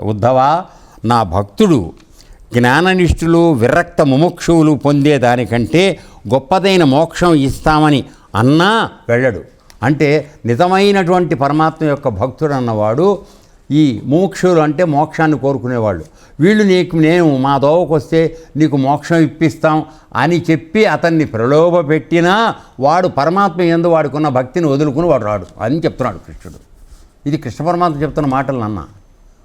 ఉద్ధవా నా భక్తుడు జ్ఞాననిష్ఠులు విరక్త ముముక్షువులు పొందేదానికంటే గొప్పదైన మోక్షం ఇస్తామని అన్నా వెళ్ళడు. అంటే నిజమైనటువంటి పరమాత్మ యొక్క భక్తుడు అన్నవాడు ఈ ముముక్షులు అంటే మోక్షాన్ని కోరుకునేవాళ్ళు. వీళ్ళు నీకు నేను మా దోవకు వస్తే నీకు మోక్షం ఇప్పిస్తాం అని చెప్పి అతన్ని ప్రలోభ పెట్టినా వాడు పరమాత్మ ఎందు వాడుకున్న భక్తిని వదులుకుని వాడు రాడు అని చెప్తున్నాడు కృష్ణుడు. ఇది కృష్ణ పరమాత్మ చెప్తున్న మాటలు అన్నా.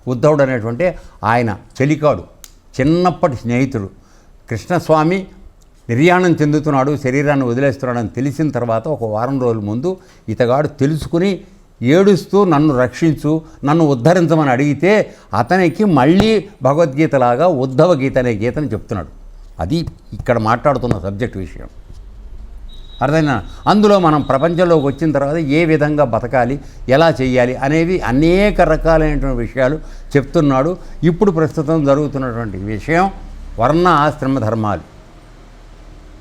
ఉద్ధవుడు అనేటువంటి ఆయన చెలికాడు చిన్నప్పటి స్నేహితుడు. కృష్ణస్వామి నిర్యాణం చెందుతున్నాడు శరీరాన్ని వదిలేస్తున్నాడని తెలిసిన తర్వాత ఒక వారం రోజుల ముందు ఇతగాడు తెలుసుకుని ఏడుస్తూ నన్ను రక్షించు నన్ను ఉద్ధరించమని అడిగితే అతనికి మళ్ళీ భగవద్గీతలాగా ఉద్ధవ గీత అనే గీతని చెప్తున్నాడు. అది ఇక్కడ మాట్లాడుతున్న సబ్జెక్ట్ విషయం. అర్థమైనా అందులో మనం ప్రపంచంలోకి వచ్చిన తర్వాత ఏ విధంగా బతకాలి ఎలా చేయాలి అనేవి అనేక రకాలైనటువంటి విషయాలు చెప్తున్నాడు. ఇప్పుడు ప్రస్తుతం జరుగుతున్నటువంటి విషయం వర్ణ ఆశ్రమ ధర్మాలు.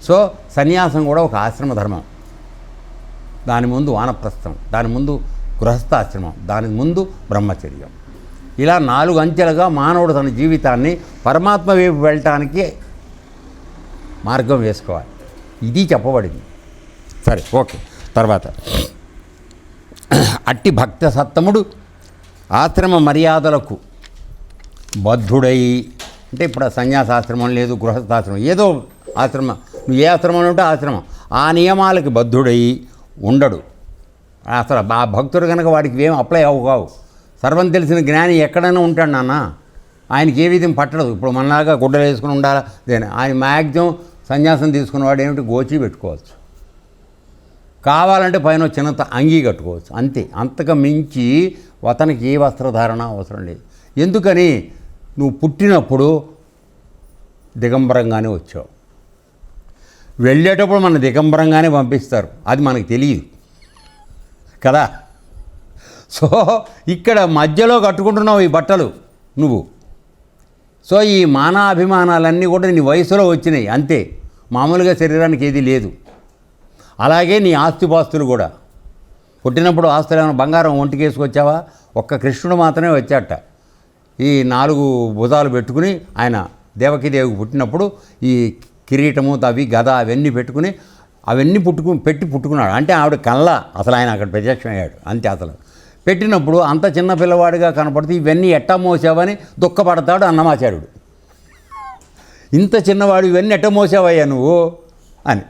సో సన్యాసం కూడా ఒక ఆశ్రమ ధర్మం. దాని ముందు వానప్రస్థం దాని ముందు గృహస్థాశ్రమం దాని ముందు బ్రహ్మచర్యం. ఇలా నాలుగు అంచెలుగా మానవుడు తన జీవితాన్ని పరమాత్మ వైపు వెళ్ళటానికి మార్గం వేసుకోవాలి. ఇది చెప్పబడింది. సరే ఓకే. తర్వాత. అట్టి భక్త సత్తముడు ఆశ్రమ మర్యాదలకు బద్ధుడై అంటే ఇప్పుడు ఆ సన్యాసాశ్రమం లేదు గృహస్థాశ్రమం ఏదో ఆశ్రమం. నువ్వు ఏ ఆశ్రమంలో ఉంటే ఆశ్రమం. ఆ నియమాలకి బద్ధుడై ఉండడు. అసలు ఆ భక్తుడు కనుక వాడికి ఏం అప్లై అవ్వు కావు సర్వం తెలిసిన జ్ఞాని ఎక్కడైనా ఉంటాడు నాన్న. ఆయనకి ఏ విధం పట్టదు ఇప్పుడు మనలాగా గుడ్డలు వేసుకుని ఉండాలా? దేని? ఆయన మ్యాక్సిమం సన్యాసం తీసుకున్నవాడు ఏమిటి? గోచి పెట్టుకోవచ్చు. కావాలంటే పైన చిన్నంత అంగీ కట్టుకోవచ్చు. అంతే. అంతకు మించి అతనికి ఏ వస్త్రధారణ అవసరం లేదు. ఎందుకని? నువ్వు పుట్టినప్పుడు దిగంబరంగానే వచ్చావు. వెళ్ళేటప్పుడు మన దిగంబరంగానే పంపిస్తారు. అది మనకు తెలియదు. కదా? సో ఇక్కడ మధ్యలో కట్టుకుంటున్నావు ఈ బట్టలు నువ్వు. సో ఈ మానాభిమానాలన్నీ కూడా నీ వయసులో వచ్చినాయి. అంతే. మామూలుగా శరీరానికి ఏది లేదు. అలాగే నీ ఆస్తిపాస్తులు కూడా. పుట్టినప్పుడు ఆస్తులు ఏమైనా బంగారం ఒంటికి వేసుకొచ్చావా? ఒక్క కృష్ణుడు మాత్రమే వచ్చాట ఈ నాలుగు భుజాలు పెట్టుకుని ఆయన దేవకీదేవికి పుట్టినప్పుడు ఈ కిరీటము తవి గద అవన్నీ పెట్టుకుని అవన్నీ పుట్టుకు పెట్టి పుట్టుకున్నాడు. అంటే ఆవిడ కళ్ళ అసలు ఆయన అక్కడ ప్రత్యక్షమయ్యాడు. అంతే అసలు. పెట్టినప్పుడు అంత చిన్న పిల్లవాడిగా కనపడితే ఇవన్నీ ఎట్టా మోసావని దుఃఖపడతాడు అన్నమాచార్యుడు. ఇంత చిన్నవాడు ఇవన్నీ ఎట్ట మోసావయ్యా నువ్వు? అని.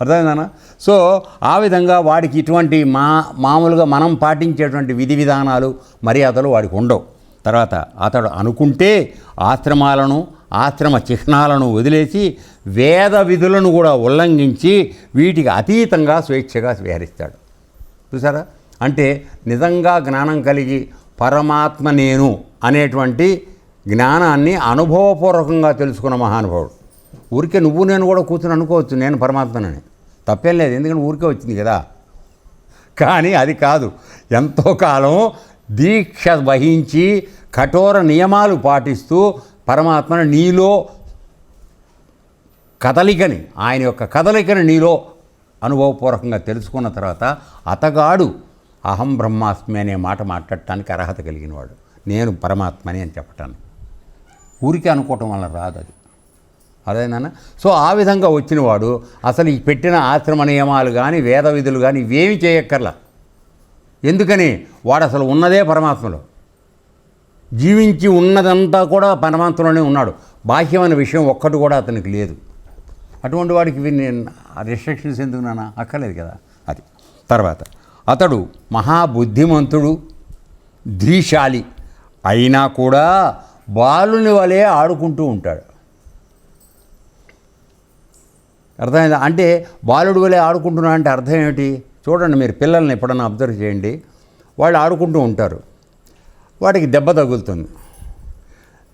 అర్థమైందనా సో ఆ విధంగా వాడికి ఇటువంటి మా మామూలుగా మనం పాటించేటువంటి విధి విధానాలు మర్యాదలు వాడికి ఉండవు. తర్వాత అతడు అనుకుంటే ఆశ్రమాలను ఆశ్రమ చిహ్నాలను వదిలేసి వేద విధులను కూడా ఉల్లంఘించి వీటికి అతీతంగా స్వేచ్ఛగా విహరిస్తాడు. చూసారా అంటే నిజంగా జ్ఞానం కలిగి పరమాత్మ నేను అనేటువంటి జ్ఞానాన్ని అనుభవపూర్వకంగా తెలుసుకున్న మహానుభావుడు. ఊరికే నువ్వు నేను కూడా కూర్చొని అనుకోవచ్చు నేను పరమాత్మనని. తప్పేం లేదు ఎందుకంటే ఊరికే వచ్చింది కదా. కానీ అది కాదు ఎంతో కాలం దీక్ష వహించి కఠోర నియమాలు పాటిస్తూ పరమాత్మను నీలో కదలికని ఆయన యొక్క కదలికని నీలో అనుభవపూర్వకంగా తెలుసుకున్న తర్వాత అతగాడు అహం బ్రహ్మాస్మి అనే మాట మాట్లాడటానికి అర్హత కలిగినవాడు. నేను పరమాత్మని అని చెప్పటాను ఊరికే అనుకోవటం వల్ల రాదు అది. అదేనా సో ఆ విధంగా వచ్చినవాడు అసలు ఈ పెట్టిన ఆశ్రమ నియమాలు కానీ వేద విధులు కానీ ఇవేమి చేయక్కర్లా. ఎందుకని? వాడు అసలు ఉన్నదే పరమాత్మలో. జీవించి ఉన్నదంతా కూడా పరమాత్మలోనే ఉన్నాడు. బాహ్యమైన విషయం ఒక్కటి కూడా అతనికి లేదు. అటువంటి వాడికి నేను రిస్ట్రిక్షన్స్ ఎందుకు నాన్న? అక్కర్లేదు కదా. అది. తర్వాత అతడు మహాబుద్ధిమంతుడు ధీశాలి. అయినా కూడా బాలుని వలె ఆడుకుంటూ ఉంటాడు. అర్థమైందా? అంటే బాలుడు వలె ఆడుకుంటున్నా అంటే అర్థం ఏమిటి? చూడండి మీరు పిల్లల్ని ఎప్పుడన్నా అబ్జర్వ్ చేయండి. వాళ్ళు ఆడుకుంటూ ఉంటారు. వాడికి దెబ్బ తగులుతుంది.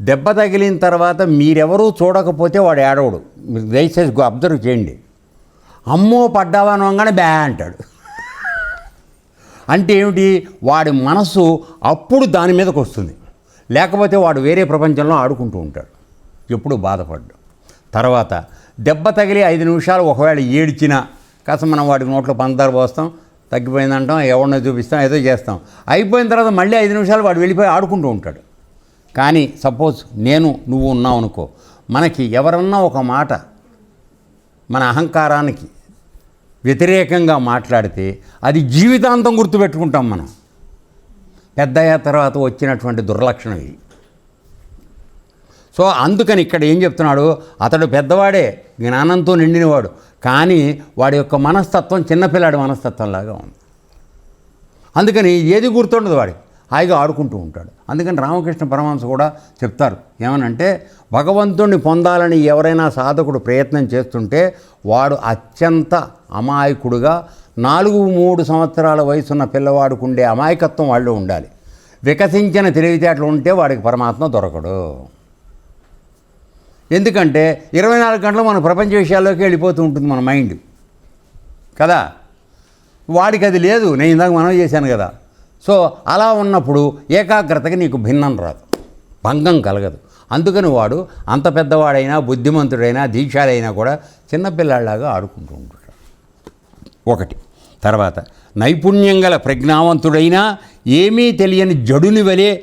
దెబ్బ తగిలిన తర్వాత మీరెవరూ చూడకపోతే వాడు ఏడవడు. మీరు దయచేసి అబ్జర్వ్ చేయండి. అమ్మో పడ్డావా అనగానే బ్యా అంటాడు. అంటే ఏమిటి? వాడి మనసు అప్పుడు దాని మీదకి వస్తుంది. లేకపోతే వాడు వేరే ప్రపంచంలో ఆడుకుంటూ ఉంటాడు. ఎప్పుడు బాధపడ్డు. తర్వాత దెబ్బ తగిలి ఐదు నిమిషాలు ఒకవేళ ఏడ్చినా కాస్త మనం వాడికి నోట్లో పందారు పోస్తాం తగ్గిపోయిందంటాం ఎవరినో చూపిస్తాం ఏదో చేస్తాం. అయిపోయిన తర్వాత మళ్ళీ ఐదు నిమిషాలు వాడు వెళ్ళిపోయి ఆడుకుంటూ ఉంటాడు. కానీ సపోజ్ నేను నువ్వు ఉన్నావు అనుకో మనకి ఎవరన్నా ఒక మాట మన అహంకారానికి వ్యతిరేకంగా మాట్లాడితే అది జీవితాంతం గుర్తుపెట్టుకుంటాం మనం. పెద్దయ్య తర్వాత వచ్చినటువంటి దుర్లక్షణం ఇది. సో అందుకని ఇక్కడ ఏం చెప్తున్నాడు? అతడు పెద్దవాడే జ్ఞానంతో నిండినవాడు. కానీ వాడి యొక్క మనస్తత్వం చిన్నపిల్లాడి మనస్తత్వంలాగా ఉంది. అందుకని ఏది గుర్తుండదు వాడి హాయిగా ఆడుకుంటూ ఉంటాడు. అందుకని రామకృష్ణ పరమహంస కూడా చెప్తారు. ఏమనంటే భగవంతుణ్ణి పొందాలని ఎవరైనా సాధకుడు ప్రయత్నం చేస్తుంటే వాడు అత్యంత అమాయకుడుగా నాలుగు మూడు సంవత్సరాల వయసున్న పిల్లవాడికి ఉండే అమాయకత్వం వాళ్ళు ఉండాలి. వికసించిన తెలివితేటలు ఉంటే వాడికి పరమాత్మ దొరకడు. ఎందుకంటే ఇరవై నాలుగు గంటలు మన ప్రపంచ విషయాల్లోకి వెళ్ళిపోతూ ఉంటుంది మన మైండ్. కదా? వాడికి అది లేదు. నేను ఇందాక మనం చేశాను కదా. సో అలా ఉన్నప్పుడు ఏకాగ్రతకి నీకు భిన్నం రాదు. భంగం కలగదు. అందుకని వాడు అంత పెద్దవాడైనా బుద్ధిమంతుడైనా దీక్షాలైనా కూడా చిన్నపిల్లాడిలాగా ఆడుకుంటూ ఉంటాడు. ఒకటి. తర్వాత నైపుణ్యం గల ప్రజ్ఞావంతుడైనా ఏమీ తెలియని జడుని వలె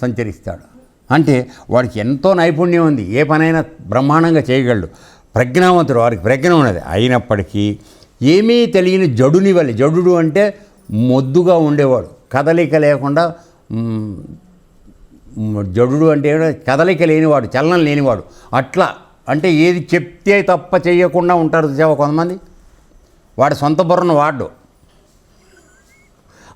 సంచరిస్తాడు. అంటే వాడికి ఎంతో నైపుణ్యం ఉంది. ఏ పనైనా బ్రహ్మాండంగా చేయగలడు. ప్రజ్ఞావంతుడు వారికి ప్రజ్ఞ ఉన్నది. అయినప్పటికీ ఏమీ తెలియని జడుని వల్ల. జడుడు అంటే మొద్దుగా ఉండేవాడు. కదలిక లేకుండా జడు జడుడు అంటే కదలిక లేనివాడు చలనం లేనివాడు. అట్లా అంటే ఏది చెప్తే తప్ప చేయకుండా ఉంటారు చూసావా కొంతమంది? వాడి సొంత బుర్రను వాడు.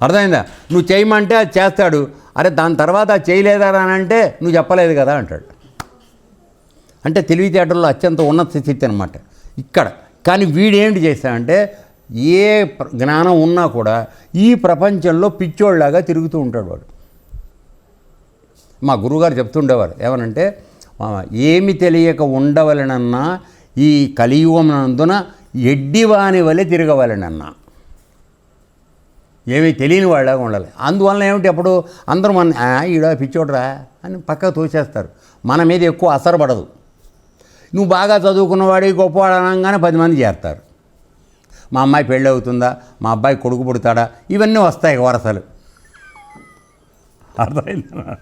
అర్థమైందా? నువ్వు చేయమంటే అది చేస్తాడు. అరే దాని తర్వాత అది చేయలేదా అని అంటే నువ్వు చెప్పలేదు కదా అంటాడు. అంటే తెలివితేటల్లో అత్యంత ఉన్నత స్థితి అనమాట ఇక్కడ. కానీ వీడేంటి చేశాడంటే ఏ జ్ఞానం ఉన్నా కూడా ఈ ప్రపంచంలో పిచ్చోళ్ళలాగా తిరుగుతూ ఉంటాడు వాడు. మా గురువుగారు చెప్తుండేవారు ఏమనంటే ఏమి తెలియక ఉండవలనన్నా ఈ కలియుగం కలియుగమునందున ఎడ్డివాని వలె తిరగవలనన్నా. ఏమీ తెలియని వాళ్ళగా ఉండాలి. అందువలన ఏమిటి అప్పుడు అందరూ మన ఈడ పిచ్చోడ్రా అని పక్కకు తోసేస్తారు. మన మీద ఎక్కువ అసలు పడదు. నువ్వు బాగా చదువుకున్నవాడి గొప్పవాడు అనగానే పది మంది చేస్తారు మా అమ్మాయి పెళ్ళి అవుతుందా? మా అబ్బాయి కొడుకు పుడతాడా? ఇవన్నీ వస్తాయి వరసలు. అర్థమైందా?